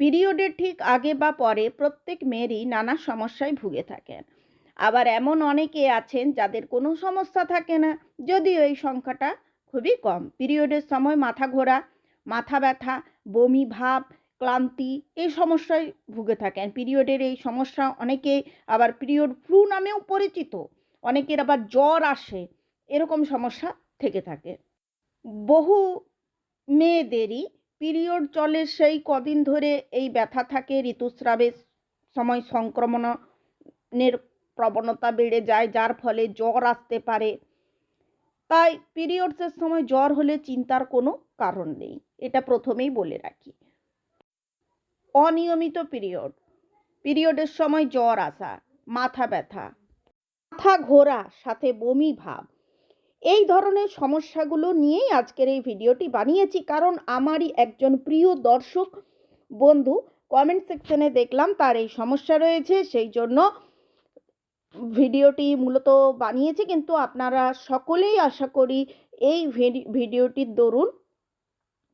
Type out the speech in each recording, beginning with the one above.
পিরিয়ডের ঠিক আগে বা পরে প্রত্যেক মেয়েরই নানা সমস্যায় ভুগে থাকেন। আবার এমন অনেকে আছেন যাদের কোনো সমস্যা থাকে না, যদিও এই সংখ্যাটা খুবই কম। পিরিয়ডের সময় মাথা ঘোরা, মাথা ব্যথা, বমি, ভাব, ক্লান্তি এই সমস্যায় ভুগে থাকেন। পিরিয়ডের এই সমস্যা অনেকে আবার পিরিয়ড ফ্লু নামেও পরিচিত, অনেকের আবার জ্বর আসে, এরকম সমস্যা থেকে থাকে। বহু মেয়েদেরই পিরিয়ড চলে সেই কদিন ধরে এই ব্যথা থাকে ঋতুস্রাবের সময় সংক্রমণের প্রবণতা বেড়ে যায়, যার ফলে জ্বর আসতে পারে। তাই পিরিয়ডসের সময় জ্বর হলে চিন্তার কোনো কারণ নেই, এটা প্রথমেই বলে রাখি। অনিয়মিত পিরিয়ড, পিরিয়ডের সময় জ্বর আসা, মাথা ব্যথা, মাথা ঘোরা, সাথে বমি ভাব এই ধরনের সমস্যাগুলো নিয়েই আজকের এই ভিডিওটি বানিয়েছি। কারণ আমারই একজন প্রিয় দর্শক বন্ধু কমেন্ট সেকশনে দেখলাম তার এই সমস্যা রয়েছে, সেই জন্য ভিডিওটি মূলত বানিয়েছি। কিন্তু আপনারা সকলেই আশা করি এই ভিডি- ভিডিওটির দরুন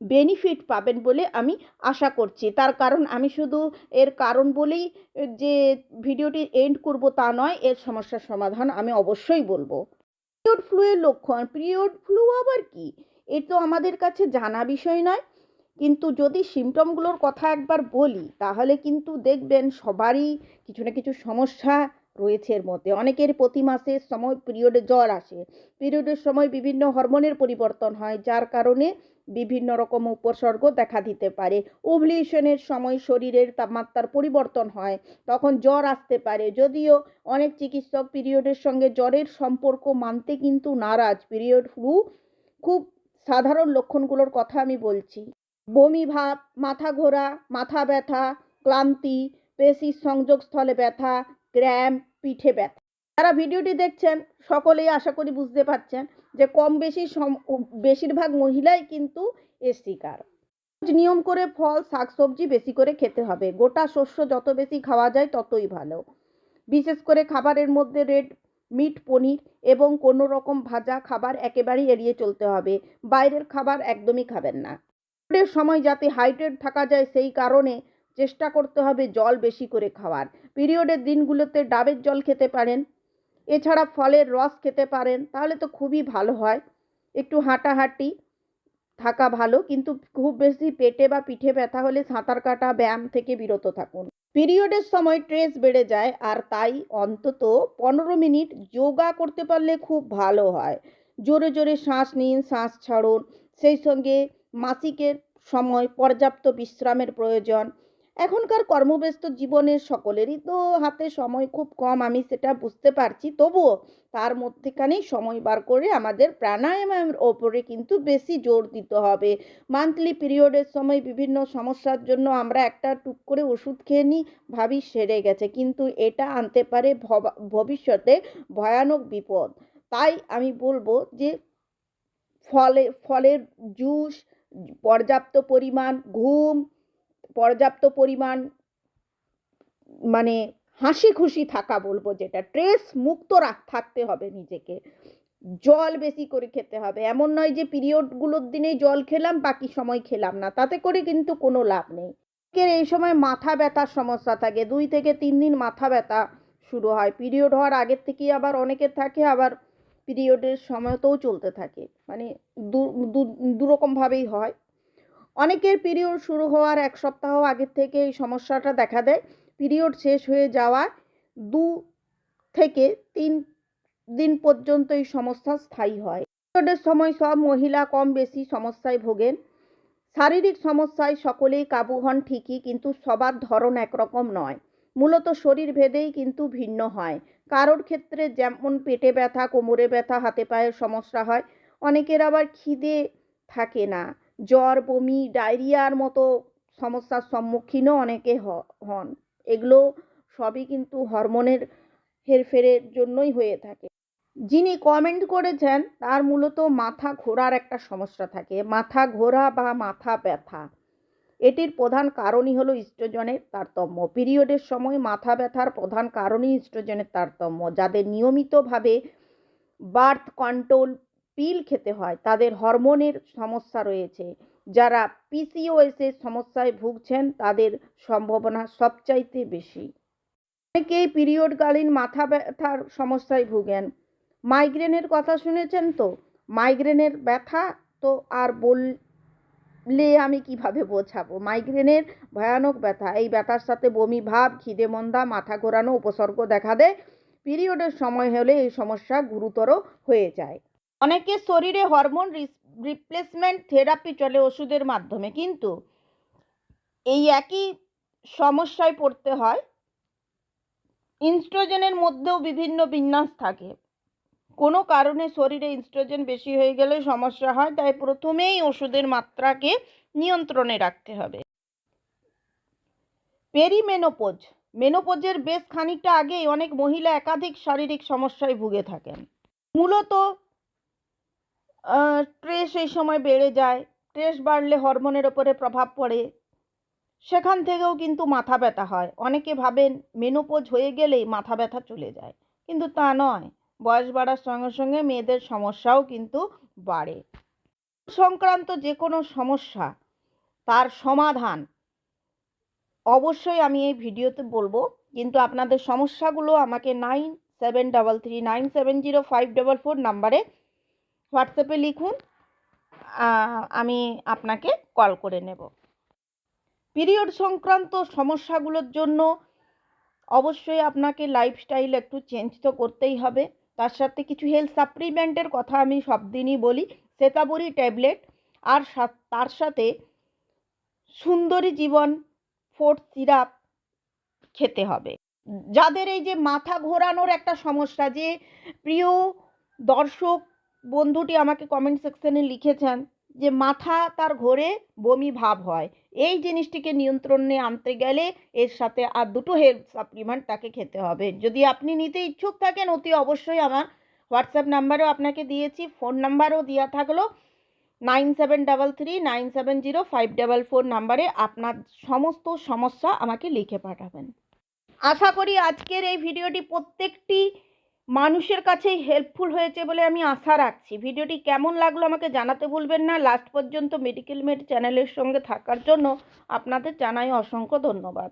বেনিফিট পাবেন বলে আমি আশা করছি। তার কারণ আমি শুধু এর কারণ বলেই যে ভিডিওটি এন্ড করব তা নয়, এর সমস্যার সমাধান আমি অবশ্যই বলব। পিরিয়ড ফ্লুয়ের লক্ষণ। পিরিয়ড ফ্লু আবার কি? এ তো আমাদের কাছে জানা বিষয় নয়। কিন্তু যদি সিমটমগুলোর কথা একবার বলি, তাহলে কিন্তু দেখবেন সবারই কিছু না কিছু সমস্যা রয়েছে এর মধ্যে। অনেকের প্রতি মাসের সময় পিরিয়ডে জ্বর আসে। পিরিয়ডের সময় বিভিন্ন হরমোনের পরিবর্তন হয়, যার কারণে বিভিন্ন রকম উপসর্গ দেখা দিতে পারে। ওভলিউশনের সময় শরীরের তাপমাত্রার পরিবর্তন হয়, তখন জ্বর আসতে পারে। যদিও অনেক চিকিৎসক পিরিয়ডের সঙ্গে জ্বরের সম্পর্ক মানতে কিন্তু নারাজ। পিরিয়ড ফ্লু খুব সাধারণ লক্ষণগুলোর কথা আমি বলছি। বমি ভাব, মাথা ঘোরা, মাথা ব্যথা, ক্লান্তি, পেশির সংযোগস্থলে ব্যথা ক্র্যাম্প পিঠে ব্যথা। যারা ভিডিওটি দেখছেন, সকলেই আশা করি বুঝতে পারছেন যে কম বেশি বেশিরভাগ মহিলাই কিন্তু এর শিকার নিয়ম করে ফল শাকসবজি বেশি করে খেতে হবে। গোটা শস্য যত বেশি খাওয়া যায় ততই ভালো। বিশেষ করে খাবারের মধ্যে রেড মিট, পনির এবং কোনো রকম ভাজা খাবার একেবারেই এড়িয়ে চলতে হবে। বাইরের খাবার একদমই খাবেন না। সময় যাতে হাইড্রেট থাকা যায় সেই কারণে চেষ্টা করতে হবে জল বেশি করে খাওয়ার। পিরিয়ডের দিনগুলোতে ডাবের জল খেতে পারেন, এছাড়া ফলের রস খেতে পারেন, তাহলে তো খুবই ভালো হয়। একটু হাঁটাহাঁটি থাকা ভালো, কিন্তু খুব বেশি পেটে বা পিঠে ব্যথা হলে সাঁতার কাটা, ব্যায়াম থেকে বিরত থাকুন। পিরিয়ডের সময় ট্রেস বেড়ে যায়, আর তাই অন্তত পনেরো মিনিট যোগা করতে পারলে খুব ভালো হয়। জোরে জোরে শ্বাস নিন, শ্বাস ছাড়ুন। সেই সঙ্গে মাসিকের সময় পর্যাপ্ত বিশ্রামের প্রয়োজন। এখনকার কর্মব্যস্ত জীবনের সকলেরই তো হাতে সময় খুব কম, আমি সেটা বুঝতে পারছি। তবুও তার মধ্যেখানেই সময় বার করে আমাদের প্রাণায়ামের ওপরে কিন্তু বেশি জোর দিতে হবে। মান্থলি পিরিয়ডের সময় বিভিন্ন সমস্যার জন্য আমরা একটা টুক করে ওষুধ খেয়ে নিই, ভাবি সেরে গেছে। কিন্তু এটা আনতে পারে ভবা- ভবিষ্যতে ভয়ানক বিপদ। তাই আমি বলব যে ফলে, ফলের জুস, পর্যাপ্ত পরিমাণ ঘুম পর্যাপ্ত পরিমাণ মানে হাসি খুশি থাকা বলব যেটা। স্ট্রেস মুক্ত থাকতে হবে নিজেকে। জল বেশি করে খেতে হবে। এমন নয় যে পিরিয়ডগুলোর দিনেই জল খেলাম, বাকি সময় খেলাম না। তাতে করে কিন্তু কোনো লাভ নেই। এই সময় মাথা ব্যথার সমস্যা থাকে। দুই থেকে তিন দিন মাথা ব্যথা শুরু হয়। পিরিয়ড হওয়ার আগের থেকেই আবার অনেকের থাকে, আবার পিরিয়ডের সময়তেও চলতে থাকে। মানে দু- দুরকমভাবেই হয়। অনেকের পিরিয়ড শুরু হওয়ার এক সপ্তাহ আগের থেকে এই সমস্যাটা দেখা দেয়। পিরিয়ড শেষ হয়ে যাওয়ার দু থেকে তিন দিন পর্যন্ত এই সমস্যা স্থায়ী হয়। পিরিয়ডের সময় সব মহিলা কম বেশি সমস্যায় ভোগেন। শারীরিক সমস্যায় সকলেই কাবু হন ঠিকই, কিন্তু সবার ধরন একরকম নয়। মূলত শরীর ভেদেই কিন্তু ভিন্ন হয়। কারোর ক্ষেত্রে যেমন পেটে ব্যথা, কোমরে ব্যথা, হাতে পায়ের সমস্যা হয়, অনেকের আবার খিদে থাকে না। জ্বর, বমি, ডায়রিয়ার মতো সমস্যার সম্মুখীনও অনেকে হন। এগুলো সবই কিন্তু হরমোনের হেরফেরের জন্যই হয়ে থাকে। যিনি কমেন্ট করেছেন, তার মূলত মাথা ঘোরার একটা সমস্যা থাকে। মাথা ঘোরা বা মাথা ব্যথা। এটির প্রধান কারণই হলো ইস্ট্রোজনের তারতম্য। পিরিয়ডের সময় মাথা ব্যথার প্রধান কারণই ইস্ট্রোজনের তারতম্য, যাদের নিয়মিতভাবে বার্থ কন্ট্রোল পিল খেতে হয়। তাদের হরমোনের সমস্যা রয়েছে। যারা পিসিওএসের সমস্যায় ভুগছেন, তাদের সম্ভাবনা সবচাইতে বেশি। অনেকেই পিরিয়ডকালীন মাথা ব্যথার সমস্যায় ভুগেন। মাইগ্রেনের কথা শুনেছেন তো? মাইগ্রেনের ব্যথা তো আর বললে আমি কীভাবে বোঝাবো? মাইগ্রেনের ভয়ানক ব্যথা। এই ব্যথার সাথে বমি, ভাব, খিদে, মন্দা, মাথা ঘোরানো, উপসর্গ দেখা দেয়। পিরিয়ডের সময় হলে এই সমস্যা গুরুতর হয়ে যায়। অনেকের শরীরে হরমোন রিপ্লেসমেন্ট থেরাপি চলে ওষুধের মাধ্যমে, কিন্তু এই একই সমস্যায় পড়তে হয়। ইনস্ট্রোজেনের মধ্যেও বিভিন্ন বিন্যাস থাকে। কোনো কারণে শরীরে ইনস্ট্রোজেন বেশি হয়ে গেলে সমস্যা হয়, তাই প্রথমেই ওষুধের মাত্রাকে নিয়ন্ত্রণে রাখতে হবে। পেরিমেনোপোজ। মেনোপোজের বেশ খানিকটা আগেই অনেক মহিলা একাধিক শারীরিক সমস্যায় ভুগে থাকেন। মূলত স্ট্রেস এই সময় বেড়ে যায়। স্ট্রেস বাড়লে হরমোনের ওপরে প্রভাব পড়ে। সেখান থেকেও কিন্তু মাথা ব্যথা হয়। অনেকে ভাবেন মেনোপোজ হয়ে গেলেই মাথা ব্যথা চলে যায়, কিন্তু তা নয়। বয়স বাড়ার সঙ্গে সঙ্গে মেয়েদের সমস্যাও কিন্তু বাড়ে। সংক্রান্ত যে কোনো সমস্যা, তার সমাধান অবশ্যই আমি এই ভিডিওতে বলব। কিন্তু আপনাদের সমস্যাগুলো আমাকে nine seven double three nine seven zero five double four নাম্বারে হোয়াটসঅ্যাপে লিখুন আমি আপনাকে কল করে নেব। পিরিয়ড সংক্রান্ত সমস্যাগুলোর জন্য অবশ্যই আপনাকে লাইফস্টাইল একটু চেঞ্জ তো করতেই হবে। তার সাথে কিছু হেলথ সাপ্লিমেন্টের কথা আমি সব দিনই বলি, শ্বেতাবরী ট্যাবলেট আর তার সাথে সুন্দরী জীবন ফোর্ট সিরাপ খেতে হবে। যাদের এই যে মাথা ঘোরানোর একটা সমস্যা, যে প্রিয় দর্শক বন্ধুটি আমাকে কমেন্ট সেকশনে লিখেছেন যে, মাথা তার ঘোরে, বমি ভাব হয়। এই জিনিসটিকে নিয়ন্ত্রণে আনতে গেলে এর সাথে আর দুটো হেলথ সাপ্লিমেন্ট তাকে খেতে হবে। যদি আপনি নিতে ইচ্ছুক থাকেন, অতি অবশ্যই আমার হোয়াটসঅ্যাপ নাম্বারও আপনাকে দিয়েছি। ফোন নাম্বারও দেওয়া থাকল nine seven double three nine seven zero five double four নাম্বারে আপনার সমস্ত সমস্যা আমাকে লিখে পাঠাবেন। আশা করি আজকের এই ভিডিওটি প্রত্যেকটি মানুষের কাছেই হেল্পফুল হয়েছে বলে আমি আশা রাখছি। ভিডিওটি কেমন লাগল আমাকে জানাতে ভুলবেন না। লাস্ট পর্যন্ত মেডিকেল মেড চ্যানেলের সঙ্গে থাকার জন্য আপনাদের জানাই অসংখ্য ধন্যবাদ।